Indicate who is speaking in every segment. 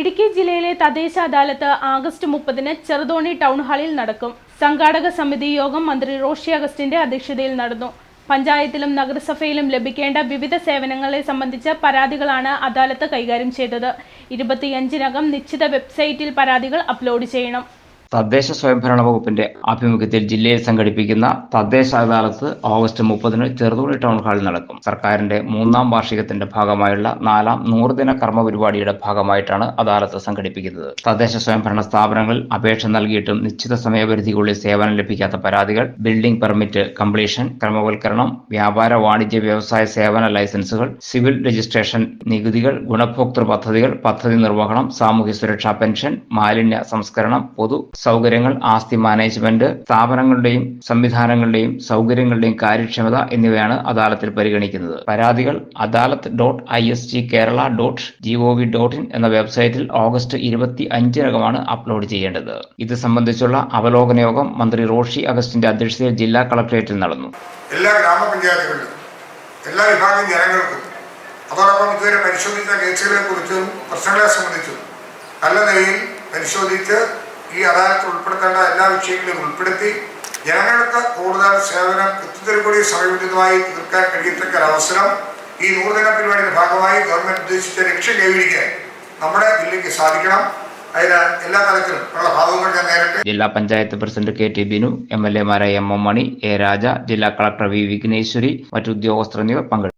Speaker 1: ഇടുക്കി ജില്ലയിലെ തദ്ദേശ അദാലത്ത് ആഗസ്റ്റ് മുപ്പതിന് ചെറുതോണി ടൗൺ ഹാളിൽ നടക്കും. സംഘാടക സമിതി യോഗം മന്ത്രി റോഷി അഗസ്റ്റിന്റെ അധ്യക്ഷതയിൽ നടന്നു. പഞ്ചായത്തിലും നഗരസഭയിലും ലഭിക്കേണ്ട വിവിധ സേവനങ്ങളെ സംബന്ധിച്ച പരാതികളാണ് അദാലത്ത് കൈകാര്യം ചെയ്തത്. ഇരുപത്തിയഞ്ചിനകം നിശ്ചിത വെബ്സൈറ്റിൽ പരാതികൾ അപ്ലോഡ് ചെയ്യണം.
Speaker 2: തദ്ദേശ സ്വയംഭരണ വകുപ്പിന്റെ ആഭിമുഖ്യത്തിൽ ജില്ലയിൽ സംഘടിപ്പിക്കുന്ന തദ്ദേശ അദാലത്ത് ഓഗസ്റ്റ് മുപ്പതിന് ചെറുതോണി ടൗൺ ഹാളിൽ നടക്കും. സർക്കാരിന്റെ മൂന്നാം വാർഷികത്തിന്റെ ഭാഗമായുള്ള നാലാം നൂറുദിന കർമ്മ പരിപാടിയുടെ ഭാഗമായിട്ടാണ് അദാലത്ത് സംഘടിപ്പിക്കുന്നത്. തദ്ദേശ സ്വയംഭരണ സ്ഥാപനങ്ങളിൽ അപേക്ഷ നൽകിയിട്ടും നിശ്ചിത സമയപരിധിക്കുള്ളിൽ സേവനം ലഭിക്കാത്ത പരാതികൾ ബിൽഡിംഗ് പെർമിറ്റ് കംപ്ലീഷൻ ക്രമവൽക്കരണം വ്യാപാര വാണിജ്യ വ്യവസായ സേവന ലൈസൻസുകൾ സിവിൽ രജിസ്ട്രേഷൻ നികുതികൾ ഗുണഭോക്തൃ പദ്ധതികൾ പദ്ധതി നിർവഹണം സാമൂഹ്യ സുരക്ഷാ പെൻഷൻ മാലിന്യ സംസ്കരണം പൊതു സൗകര്യങ്ങൾ ആസ്തി മാനേജ്മെന്റ് സ്ഥാപനങ്ങളുടെയും സംവിധാനങ്ങളുടെയും സൗകര്യങ്ങളുടെയും കാര്യക്ഷമത എന്നിവയാണ് അദാലത്തിൽ പരിഗണിക്കുന്നത്. പരാതികൾ adalat dot I S G Kerala dot G O V dot in എന്ന വെബ്സൈറ്റിൽ ഓഗസ്റ്റ് ഇരുപത്തി അഞ്ചിനകമാണ് അപ്ലോഡ് ചെയ്യേണ്ടത്. ഇത് സംബന്ധിച്ചുള്ള അവലോകന യോഗം മന്ത്രി റോഷി അഗസ്റ്റിന്റെ അധ്യക്ഷതയിൽ ജില്ലാ കളക്ടറേറ്റിൽ നടന്നു.
Speaker 3: എല്ലാ ഗ്രാമപഞ്ചായത്തുകളിലും എല്ലാ വിഭാഗം ജനങ്ങൾക്കും അതോടൊപ്പം ഇതുവരെ പരിശോധിച്ച കേസുകളെ കുറിച്ചും പ്രശ്നങ്ങളെ സംബന്ധിച്ചും നല്ല നിലയിൽ പരിശോധിച്ച് ഈ അദാലത്ത് ഉൾപ്പെടുത്തേണ്ട എല്ലാ വിഷയങ്ങളും ഉൾപ്പെടുത്തി ജനങ്ങൾക്ക് കൂടുതൽ സേവനം കൃത്യത്തിൽ കൂടി സമയബന്ധിതമായി തീർക്കാൻ കഴിയത്തക്ക ഒരു അവസരം ഈ നൂറുദിന പരിപാടിയുടെ ഭാഗമായി ഗവൺമെന്റ് ഉദ്ദേശിച്ച ലക്ഷ്യം കൈവരിക്കാൻ നമ്മുടെ ജില്ലയ്ക്ക് സാധിക്കണം. അതിന് എല്ലാ തലത്തിലും ഉള്ള ഭാഗങ്ങൾ ഞാൻ നേരിട്ട്
Speaker 2: ജില്ലാ panchayat president K T Binu M L എമാരായ M M Mani A Raja ജില്ലാ കളക്ടർ വി വിഘ്നേശ്വരി മറ്റു ഉദ്യോഗസ്ഥർ എന്നിവർ പങ്കെടുത്തു.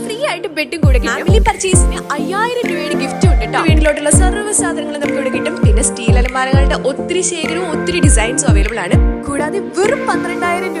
Speaker 4: ആയിട്ട് ബെഡും കൂടെ ഫാമിലി പർച്ചേസിന് അയ്യായിരം രൂപയുടെ ഗിഫ്റ്റ് ഉണ്ട് കേട്ടോ വീട്ടിലോട്ടുള്ള സർവ സാധനങ്ങളും നമുക്ക് ഇവിടെ കിട്ടും. പിന്നെ സ്റ്റീൽ അലമാരകളുടെ ഒത്തിരി ശേഖരവും ഒത്തിരി ഡിസൈൻസും അവൈലബിൾ ആണ്. കൂടാതെ വെറും പന്ത്രണ്ടായിരം രൂപ